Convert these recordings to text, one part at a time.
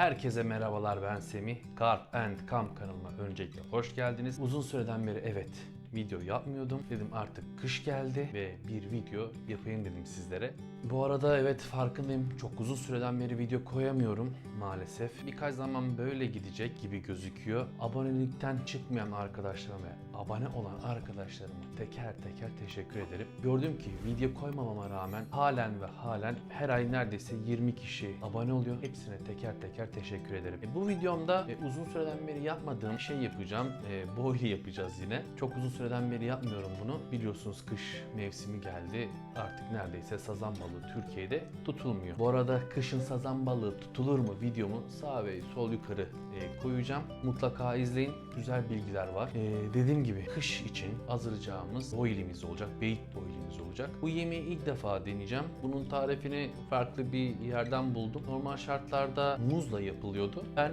Herkese merhabalar ben Semih. Carp and Camp kanalıma öncelikle hoş geldiniz. Uzun süreden beri evet video yapmıyordum. Dedim artık kış geldi ve bir video yapayım dedim sizlere. Bu arada evet farkındayım çok uzun süreden beri video koyamıyorum maalesef. Birkaç zaman böyle gidecek gibi gözüküyor. Abonelikten çıkmayan arkadaşlarıma ve abone olan arkadaşlarıma teker teker teşekkür ederim. Gördüm ki video koymamama rağmen halen ve halen her ay neredeyse 20 kişi abone oluyor. Hepsine teker teker teşekkür ederim. E, bu videomda e, uzun süreden beri yapmadığım şey yapacağım. E, boylu yapacağız yine. Çok uzun süreden beri yapmıyorum bunu. Biliyorsunuz kış mevsimi geldi. Artık neredeyse sazan balığı Türkiye'de tutulmuyor. Bu arada kışın sazan balığı tutulur mu videomu sağ ve sol yukarı e, koyacağım. Mutlaka izleyin. Güzel bilgiler var. E, dediğim gibi kış için hazırlayacağımız boilimiz olacak. Beyit boilimiz olacak. Bu yemeği ilk defa deneyeceğim. Bunun tarifini farklı bir yerden buldum. Normal şartlarda muzla yapılıyordu. Ben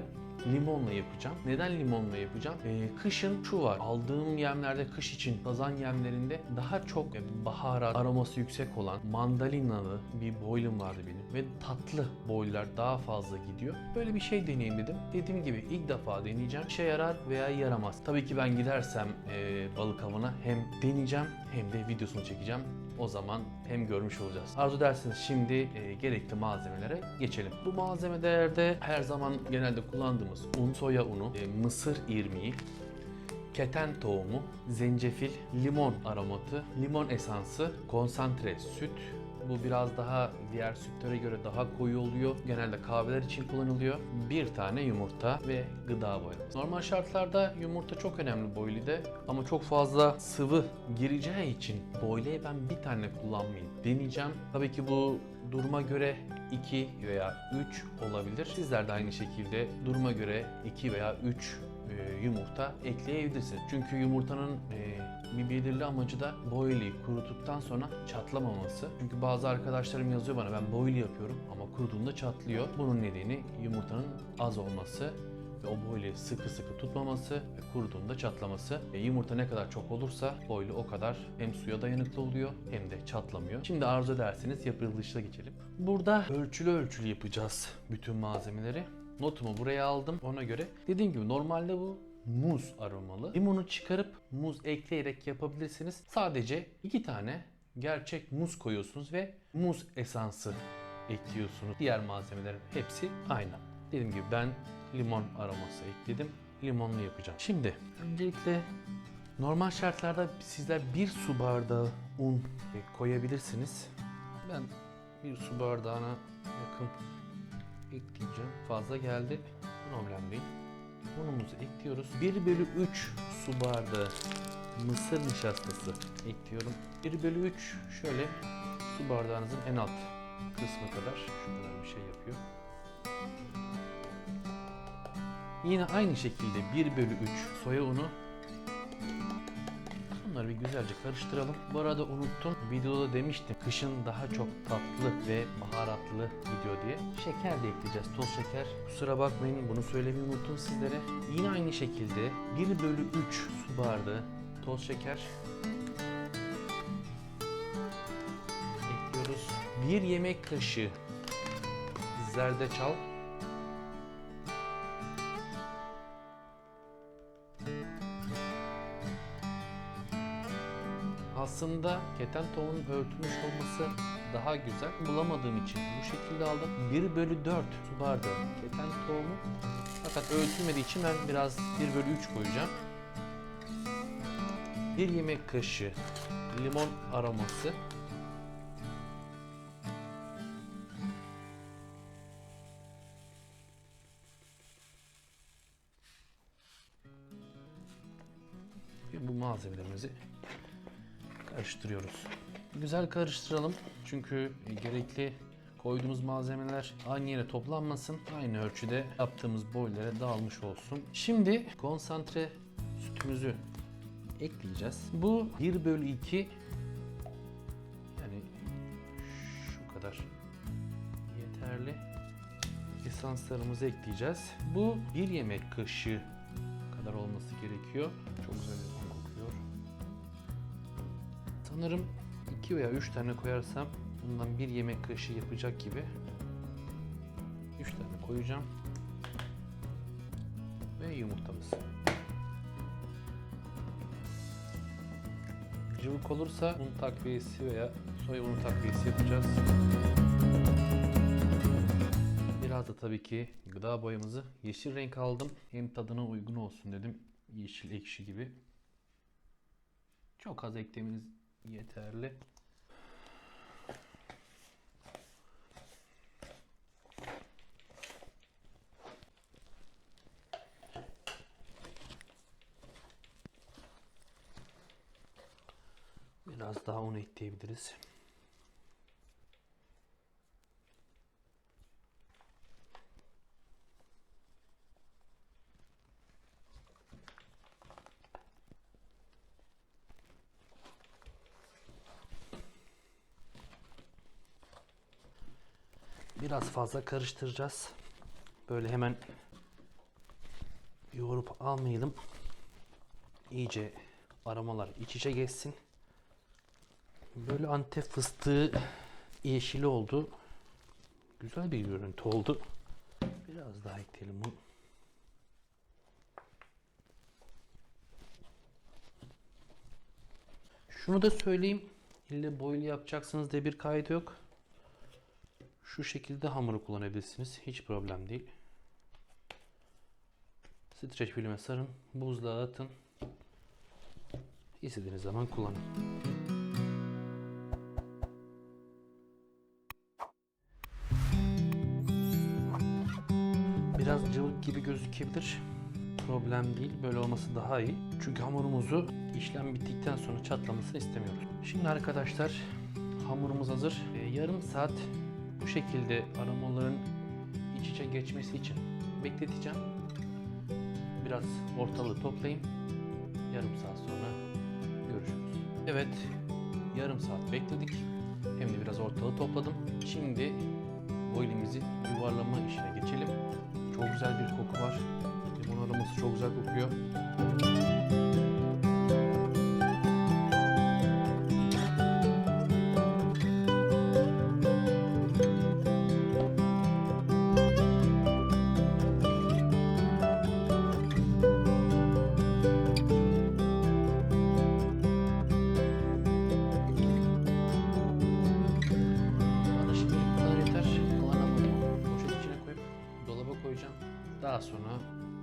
limonla yapacağım. Neden limonla yapacağım? Ee, kışın şu var. Aldığım yemlerde kış için sazan yemlerinde daha çok e, baharat aroması yüksek olan mandalinalı bir boylum vardı benim ve tatlı boylar daha fazla gidiyor. Böyle bir şey deneyeyim dedim. Dediğim gibi ilk defa deneyeceğim. İşe yarar veya yaramaz. Tabii ki ben gidersem e, balık avına hem deneyeceğim hem de videosunu çekeceğim. O zaman hem görmüş olacağız. Arzu derseniz şimdi e, gerekli malzemelere geçelim. Bu malzemelerde her zaman genelde kullandığımız un, soya unu, e, mısır irmiği, keten tohumu, zencefil, limon aromatı, limon esansı, konsantre süt, bu biraz daha diğer sütlere göre daha koyu oluyor. Genelde kahveler için kullanılıyor. Bir tane yumurta ve gıda boyası. Normal şartlarda yumurta çok önemli boylide ama çok fazla sıvı gireceği için boyleye ben bir tane kullanmayayım. Deneyeceğim. Tabii ki bu duruma göre 2 veya 3 olabilir. Sizler de aynı şekilde duruma göre 2 veya 3 e, yumurta ekleyebilirsiniz. Çünkü yumurtanın e, bir belirli amacı da boilie kuruttuktan sonra çatlamaması. Çünkü bazı arkadaşlarım yazıyor bana ben boilie yapıyorum ama kuruduğunda çatlıyor. Bunun nedeni yumurtanın az olması ve o boilie sıkı sıkı tutmaması ve kuruduğunda çatlaması. E, yumurta ne kadar çok olursa boilie o kadar hem suya dayanıklı oluyor hem de çatlamıyor. Şimdi arzu ederseniz yapılışına geçelim. Burada ölçülü ölçülü yapacağız bütün malzemeleri. Notumu buraya aldım ona göre. Dediğim gibi normalde bu muz aromalı. Limonu çıkarıp muz ekleyerek yapabilirsiniz. Sadece iki tane gerçek muz koyuyorsunuz ve muz esansı ekliyorsunuz. Diğer malzemelerin hepsi aynı. Dediğim gibi ben limon aroması ekledim. Limonlu yapacağım. Şimdi öncelikle normal şartlarda sizler bir su bardağı un koyabilirsiniz. Ben bir su bardağına yakın ekleyeceğim. Fazla geldi. Problem değil. Unumuzu ekliyoruz. 1 bölü 3 su bardağı mısır nişastası ekliyorum. 1 bölü 3 şöyle su bardağınızın en alt kısmı kadar şu kadar bir şey yapıyor. Yine aynı şekilde 1 bölü 3 soya unu Bunları bir güzelce karıştıralım. Bu arada unuttum. Videoda demiştim. Kışın daha çok tatlı ve baharatlı video diye. Şeker de ekleyeceğiz. Toz şeker. Kusura bakmayın bunu söylemeyi unuttum sizlere. Yine aynı şekilde 1 bölü 3 su bardağı toz şeker. Ekliyoruz. 1 yemek kaşığı zerdeçal. Aslında keten tohumunun örtülmüş olması daha güzel. Bulamadığım için bu şekilde aldım. 1 bölü 4 su bardağı keten tohumu. Fakat ölçülmediği için ben biraz 1 bölü 3 koyacağım. 1 yemek kaşığı limon aroması. Bu malzemelerimizi karıştırıyoruz. Güzel karıştıralım çünkü gerekli koyduğumuz malzemeler aynı yere toplanmasın. Aynı ölçüde yaptığımız boylere dağılmış olsun. Şimdi konsantre sütümüzü ekleyeceğiz. Bu 1 bölü 2 yani şu kadar yeterli. Esanslarımızı ekleyeceğiz. Bu 1 yemek kaşığı kadar olması gerekiyor. Çok güzel. Sanırım 2 veya 3 tane koyarsam bundan bir yemek kaşığı yapacak gibi 3 tane koyacağım. ve yumurtamız. Cıvık olursa un takviyesi veya soya unu takviyesi yapacağız. Biraz da tabii ki gıda boyamızı yeşil renk aldım. Hem tadına uygun olsun dedim. Yeşil ekşi gibi. Çok az eklemeniz yeterli. Biraz daha un ekleyebiliriz. Biraz fazla karıştıracağız. Böyle hemen yoğurup almayalım. İyice aromalar iç içe geçsin. Böyle antep fıstığı yeşili oldu. Güzel bir görüntü oldu. Biraz daha ekleyelim bunu. Şunu da söyleyeyim. İlle boylu yapacaksınız diye bir kaydı yok. Şu şekilde hamuru kullanabilirsiniz. Hiç problem değil. Streç filme sarın. Buzluğa atın. İstediğiniz zaman kullanın. Biraz cıvık gibi gözükebilir. Problem değil. Böyle olması daha iyi. Çünkü hamurumuzu işlem bittikten sonra çatlamasını istemiyoruz. Şimdi arkadaşlar hamurumuz hazır. Ee, yarım saat bu şekilde aromaların iç içe geçmesi için bekleteceğim. Biraz ortalığı toplayayım. Yarım saat sonra görüşürüz. Evet, yarım saat bekledik. Hem de biraz ortalığı topladım. Şimdi boilimizi yuvarlama işine geçelim. Çok güzel bir koku var. Limon aroması çok güzel kokuyor.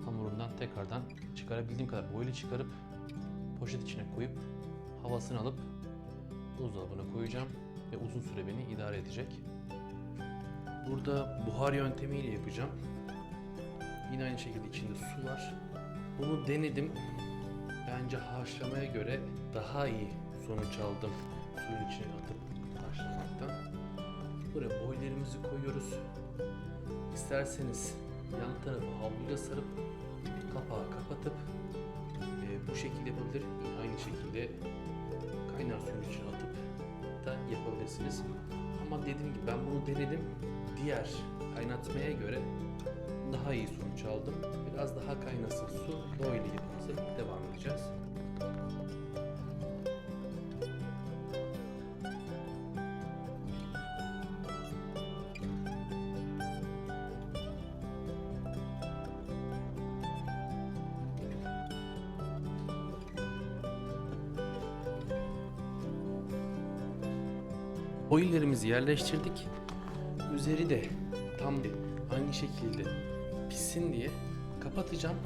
Hamurundan tekrardan çıkarabildiğim kadar boylu çıkarıp poşet içine koyup havasını alıp buzdolabına koyacağım ve uzun süre beni idare edecek. Burada buhar yöntemiyle yapacağım. Yine aynı şekilde içinde su var. Bunu denedim. Bence haşlamaya göre daha iyi sonuç aldım. Suyun içine atıp haşlamaktan. Buraya boylarımızı koyuyoruz. İsterseniz yan tarafı havluyla sarıp kapağı kapatıp e, bu şekilde yapabilir. Aynı şekilde kaynar suyun içine atıp da yapabilirsiniz. Ama dediğim gibi ben bunu denedim. Diğer kaynatmaya göre daha iyi sonuç aldım. Biraz daha kaynasın su. Böyle yapımıza devam edeceğiz. Boylarımızı yerleştirdik. Üzeri de tam aynı şekilde pişsin diye kapatacağım.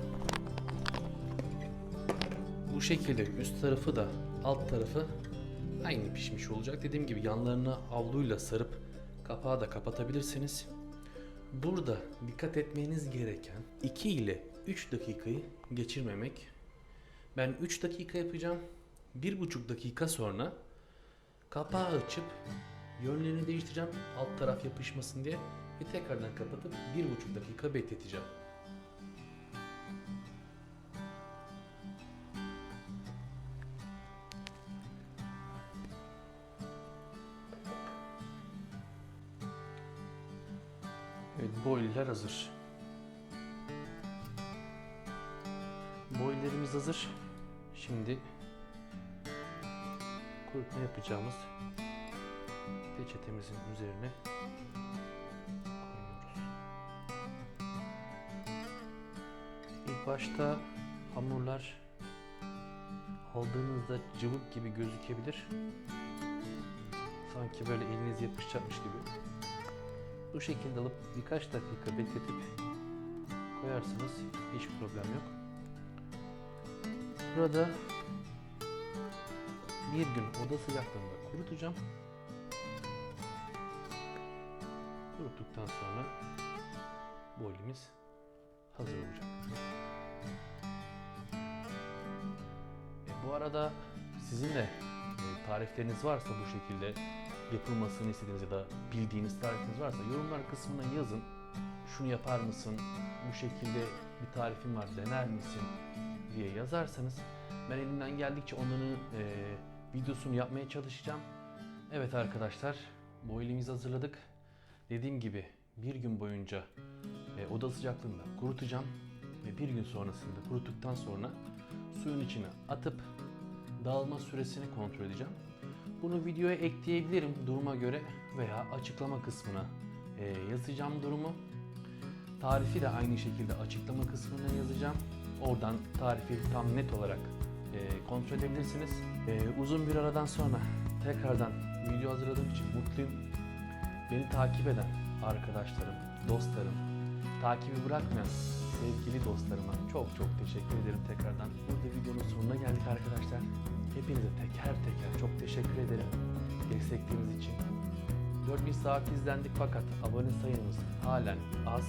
Bu şekilde üst tarafı da alt tarafı aynı pişmiş olacak. Dediğim gibi yanlarını havluyla sarıp kapağı da kapatabilirsiniz. Burada dikkat etmeniz gereken 2 ile 3 dakikayı geçirmemek. Ben 3 dakika yapacağım. 1,5 dakika sonra Kapağı açıp yönlerini değiştireceğim alt taraf yapışmasın diye ve tekrardan kapatıp bir buçuk dakika bekleteceğim. Evet boiler hazır. Boilerimiz hazır. Şimdi kurutma yapacağımız peçetemizin üzerine koyuyoruz. İlk başta hamurlar aldığınızda cıvık gibi gözükebilir. Sanki böyle eliniz yapışacakmış gibi. Bu şekilde alıp birkaç dakika bekletip koyarsanız hiç problem yok. Burada bir gün oda sıcaklığında kurutacağım. Kuruttuktan sonra bolimiz hazır olacak. E, bu arada sizin de e, tarifleriniz varsa bu şekilde yapılmasını istediğiniz ya da bildiğiniz tarifiniz varsa yorumlar kısmına yazın. Şunu yapar mısın? Bu şekilde bir tarifim var dener misin? diye yazarsanız ben elimden geldikçe onların e, videosunu yapmaya çalışacağım. Evet arkadaşlar boilimizi hazırladık. Dediğim gibi bir gün boyunca e, oda sıcaklığında kurutacağım ve bir gün sonrasında kuruttuktan sonra suyun içine atıp dağılma süresini kontrol edeceğim. Bunu videoya ekleyebilirim duruma göre veya açıklama kısmına e, yazacağım durumu. Tarifi de aynı şekilde açıklama kısmına yazacağım. Oradan tarifi tam net olarak e, kontrol edebilirsiniz. E, uzun bir aradan sonra tekrardan video hazırladığım için mutluyum. Beni takip eden arkadaşlarım, dostlarım, takibi bırakmayan sevgili dostlarıma çok çok teşekkür ederim tekrardan. Burada videonun sonuna geldik arkadaşlar. Hepinize teker teker çok teşekkür ederim destekleriniz için. 4000 saat izlendik fakat abone sayımız halen az.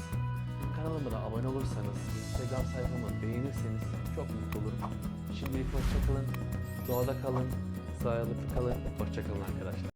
Kanalıma da abone olursanız, Instagram sayfamı beğenirseniz çok mutlu olurum. Şimdilik hoşçakalın, doğada kalın, sağlıklı kalın, hoşçakalın arkadaşlar.